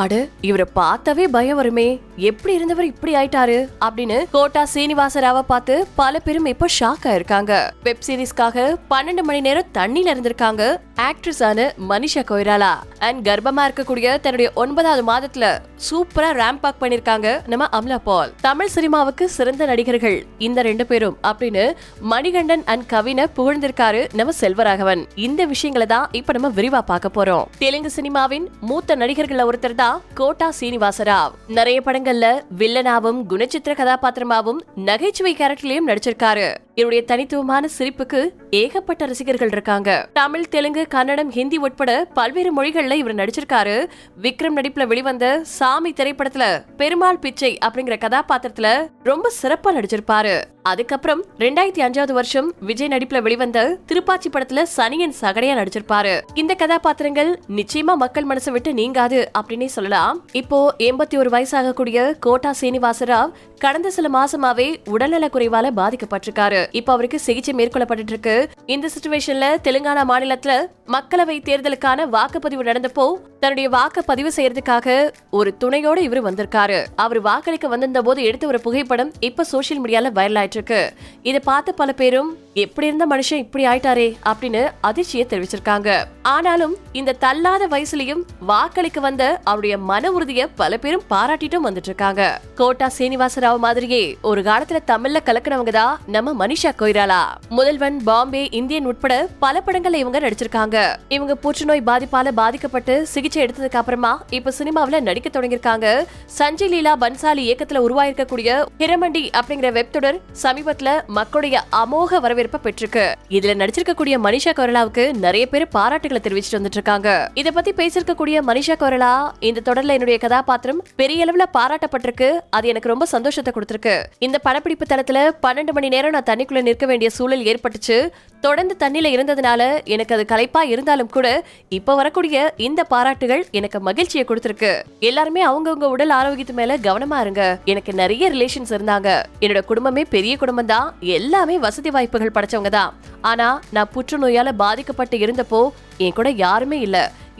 அட இவரை பார்த்தாவே பயம் வருமே. எப்படி இருந்தவர் இப்படி ஆயிட்டாரு? அப்படின்னு கோட்டா சீனிவாச ராவை பார்த்து பல பேரும் இப்ப ஷாக் ஆயிருக்காங்க வெப் சீரிஸ்க்காக பன்னெண்டு மணி நேரம் தண்ணியில இருந்திருக்காங்க. ஆக்ட்ரஸான மனிஷா கொய்ராலா. அண்ட் கர்ப்பமா இருக்கக்கூடிய தன்னுடைய ஒன்பதாவது மாதத்துல சூப்பரா ரேம்ப் வாக் பண்ணிருக்காங்க நம்ம அம்லா பால். தமிழ் சினிமாவுக்கு சிறந்த நடிகர்கள் இந்த ரெண்டு பேரும் அப்படின்னு மணிகண்டன் அண்ட் கவினை புகழ்ந்திருக்காரு நம்ம செல்வராகவன். இந்த விஷயங்களை தான் இப்ப நம்ம விரிவா பார்க்க போறோம். தெலுங்கு சினிமாவின் மூத்த நடிகர்கள்ல ஒருத்தர் தான் கோட்டா சீனிவாசராவ். நிறைய படங்கள்ல வில்லனாவும் குணச்சித்திர கதாபாத்திரமாவும் நகைச்சுவை கேரக்டர்லயும் நடிச்சிருக்காரு. இவருடைய தனித்துவமான சிரிப்புக்கு ஏகப்பட்ட ரசிகர்கள் இருக்காங்க. தமிழ் தெலுங்கு கன்னடம் ஹிந்தி உட்பட பல்வேறு மொழிகள்ல இவர் நடிச்சிருக்காரு. விக்ரம் நடிப்புல வெளிவந்த சாமி திரைப்படத்துல பெருமாள் பிச்சை அப்படிங்கிற கதாபாத்திரத்துல ரொம்ப சிறப்பா நடிச்சிருப்பாரு. அதுக்கப்புறம் ரெண்டாயிரத்தி அஞ்சாவது வருஷம் விஜய் நடிப்புல வெளிவந்த திருப்பாச்சி படத்துல சனியன் சகடையா நடிச்சிருப்பாரு. இந்த கதாபாத்திரங்கள் நிச்சயமா மக்கள் மனசை விட்டு நீங்காது அப்படின்னே சொல்லலாம். இப்போ எண்பத்தி ஒரு வயசாகக்கூடிய கோட்டா சீனிவாசராவ் கடந்த சில மாசமாவே உடல்நல குறைவால பாதிக்கப்பட்டிருக்காரு. இப்போ அவருக்கு சிகிச்சை மேற்கொள்ளப்பட்டு இருக்கு. இந்த சுச்சுவேஷன்ல தெலுங்கானா மாநிலத்துல மக்களவை தேர்தலுக்கான வாக்குப்பதிவு நடந்தப்போ தன்னுடைய வாக்கு பதிவு செய்யறதுக்காக ஒரு துணையோட இவர் வந்திருக்காரு. அவர் வாக்களிக்க வந்திருந்த போது எடுத்த ஒரு புகைப்படம் இப்ப சோசியல் மீடியால வைரல் ஆயிட்டு இருக்கு. இதை பார்த்து பல பேரும் எப்படி இருந்த மனுஷன் இப்படி ஆயிட்டாரே? அப்படின்னு அதிர்ச்சியை தெரிவிச்சிருக்காங்க. ஆனாலும் இந்த தள்ளாத வயசுலயும் வாக்களிக்க வந்த அவருடைய மன உறுதிய பல பேரும் பாராட்டிட்டும் வந்துட்டு இருக்காங்க. கோட்டா சீனிவாச ராவ் மாதிரியே ஒரு காலத்துல தமிழ்ல கலக்கினவங்க தான் நம்ம மனிஷா கொய்ராலா. முதல்வன் பாம்பே இந்தியன் உட்பட பல படங்கள்ல இவங்க நடிச்சிருக்காங்க. இவங்க புற்றுநோய் பாதிப்பால பாதிக்கப்பட்டு சிகிச்சை எடுத்ததுக்கு அப்புறமா இப்ப சினிமாவுல நடிக்க தொடங்கியிருக்காங்க. சஞ்சய் லீலா பன்சாலி இயக்கத்துல உருவாயிருக்கக்கூடிய ஹிரமண்டி அப்படிங்கிற வெப் தொடர் சமீபத்துல மக்களுடைய அமோக வரவேற்பை பெற்றிருக்கு. இதுல நடிச்சிருக்கக்கூடிய மனிஷா கொரலாவுக்கு நிறைய பேர் பாராட்டுகளை தெரிவிச்சிட்டு வந்துட்டு இருக்காங்க இத பத்தி பேசிருக்கக்கூடிய மனிஷா கொரலா இந்த தொடர்ல என்னுடைய கதாபாத்திரம் பெரிய அளவுல பாராட்டப்பட்டிருக்கு. அது எனக்கு ரொம்ப சந்தோஷத்தை கொடுத்திருக்கு. இந்த படப்பிடிப்பு தளத்துல பன்னெண்டு மணி நேரம் நான் தண்ணிக்குள்ள நிற்க வேண்டிய சூழல் ஏற்பட்டுச்சு. தொடர்ந்து தண்ணில இருந்ததுனால எனக்கு அது களைப்பா இருந்தாலும் கூட இப்ப வரக்கூடிய இந்த பாராட்டுகள் எனக்கு மகிழ்ச்சியை கொடுத்திருக்கு. எல்லாருமே அவங்கவுங்க உடல் ஆரோக்கியத்து மேல கவனமா இருங்க. எனக்கு நிறைய ரிலேஷன்ஸ் இருந்தாங்க. என்னோட குடும்பமே பெரிய குடும்பம் தான் எல்லாமே வசதி வாய்ப்புகள் படைச்சவங்க தான் ஆனா நான் புற்றுநோயால பாதிக்கப்பட்டு இருந்தப்போ என் கூட யாருமே இல்ல.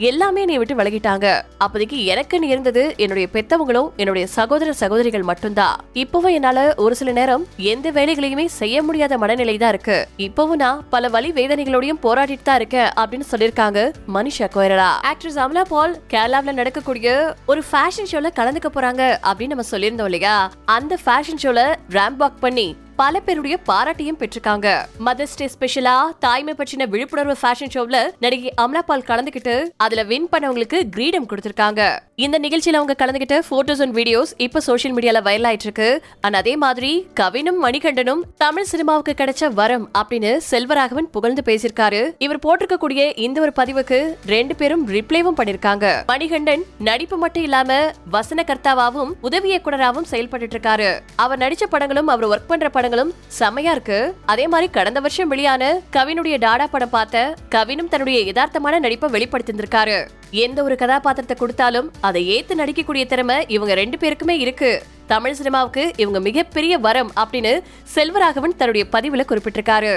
எல்லாமே என்னை விட்டு விலகிட்டாங்க. அப்போதைக்கு எனக்குன்னு இருந்தது என்னுடைய பெத்தவங்களும் என்னுடைய சகோதர சகோதரிகள் மட்டும்தான் இப்பவும் என்னால ஒரு சில நேரம் எந்த வேலைகளையுமே செய்ய முடியாத மனநிலை தான் இருக்கு. இப்பவும் நான் பல வழி வேதனைகளோடையும் போராடிட்டு தான் இருக்கேன் அப்படின்னு சொல்லியிருக்காங்க மனிஷா கோயரலா. ஆக்ட்ரஸ் அமலா பால் கேரளாவில் நடக்கக்கூடிய ஒரு ஃபேஷன் ஷோல கலந்துக்க போறாங்க அப்படின்னு நம்ம சொல்லியிருந்தோம் இல்லையா? அந்த ஃபேஷன் ஷோல ரேம்பாக் பண்ணி பல பேருடைய பாராட்டியும் பெற்றிருக்காங்க. மதர்ஸ் டே ஸ்பெஷலா தாய்மை பற்றின விழிப்புணர்வு ஃபேஷன் ஷோவில் நடிகை அமலாபால் கலந்துகிட்டு அதுல வின் பண்ணவங்களுக்கு கிரீடம் கொடுத்திருக்காங்க. இந்த நிகழ்ச்சியில அவங்க கலந்துகிட்ட போட்டோஸ் அண்ட் வீடியோஸ் இப்ப சோஷியல் மீடியால வைரல் ஆயிட்டு இருக்கு அண்ட் அதே மாதிரி கவினும் மணிகண்டனும் தமிழ் சினிமாவுக்கு கிடைச்ச வரம் அப்படின்னு செல்வராகவன் புகழ்ந்து பேசியிருக்காரு. இவர் போட்டிருக்கக்கூடிய இந்த ஒரு பதிவுக்கு ரெண்டு பேரும் ரிப்ளைவும் பண்ணிருக்காங்க மணிகண்டன் நடிப்பு மட்டும் இல்லாம வசன கர்த்தாவாவும் உதவி இயக்குனராகவும் செயல்பட்டு இருக்காரு அவர் நடிச்ச படங்களும் அவர் ஒர்க் பண்ற படங்களும் செமையா இருக்கு. அதே மாதிரி கடந்த வருஷம் வெளியான கவினுடைய டாடா படம் பார்த்த கவினும் தன்னுடைய யதார்த்தமான நடிப்பை வெளிப்படுத்தியிருந்திருக்காரு. எந்த ஒரு கதாபாத்திரத்தை கொடுத்தாலும் அதை ஏத்து நடிக்கக்கூடிய திறமை இவங்க ரெண்டு பேருக்குமே இருக்கு. தமிழ் சினிமாவுக்கு இவங்க மிகப்பெரிய வரம் அப்படின்னு செல்வராகவன் தன்னுடைய பதிவுல குறிப்பிட்டிருக்காரு.